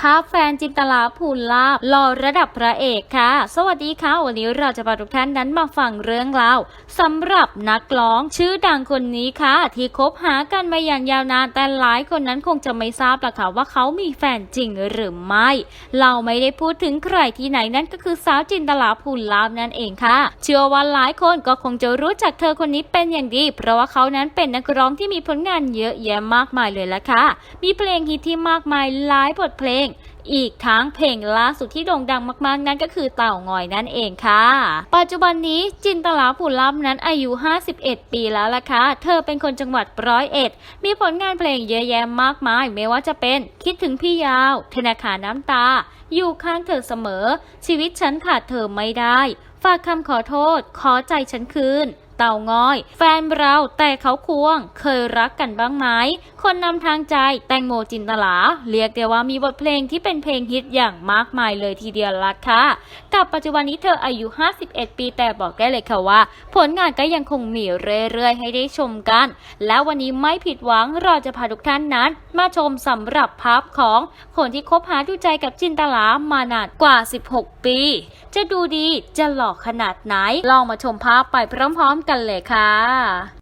ภาพแฟนจินตลาภูลลาบหล่อระดับพระเอกค่ะ สวัสดีค่ะ วันนี้เราจะพาทุกท่านนั้นมาฟังเรื่องราวสำหรับนักร้องชื่อดังคนนี้ค่ะ ที่คบหากันมาอย่างยาวนานแต่หลายคนนั้นคงจะไม่ทราบละค่ะว่าเขามีแฟนจริงหรือไม่ เราไม่ได้พูดถึงใครที่ไหนนั่นก็คือสาวจินตลาภูลลาบนั่นเองค่ะ เชื่อว่าหลายคนก็คงจะรู้จักเธอคนนี้เป็นอย่างดี เพราะว่าเขานั้นเป็นนักร้องที่มีผลงานเยอะแยะมากมายเลยละค่ะ มีเพลงฮิตที่มากมายหลายบทเพลงอีกทั้งเพลงล่าสุดที่โด่งดังมากๆ นั่นก็คือเต่างอยนั่นเองค่ะ ปัจจุบันนี้จินตลาภูล่ำนั้นอายุ 51 ปีแล้วล่ะค่ะ เธอเป็นคนจังหวัดร้อยเอ็ด มีผลงานเพลงเยอะแยะมากมาย ไม่ว่าจะเป็นคิดถึงพี่ยาว ธนาคารน้ำตา อยู่ข้างเธอเสมอ ชีวิตฉันขาดเธอไม่ได้ ฝากคำขอโทษ ขอใจฉันคืน เต่างอย แฟนเราแต่เขาควง เคยรักกันบ้างไหม คนนำทางใจแตงโมจินตลา เรียกได้ว่ามีบทเพลงที่เป็นเพลงฮิตอย่างมากมายเลยทีเดียวละค่ะกับปัจจุบันนี้เธออายุ 51 ปีแต่บอกได้เลยค่ะว่า ผลงานก็ยังคงมีเรื่อย ๆ ให้ได้ชมกัน แล้ววันนี้ไม่ผิดหวังเราจะพาทุกท่านนั้น มาชมสำหรับภาพของคนที่คบหาดูใจกับจินตลามานานกว่า 16 ปี จะดูดีจะหล่อขนาดไหนลองมาชมภาพไปพร้อมๆกับกันเลยค่ะ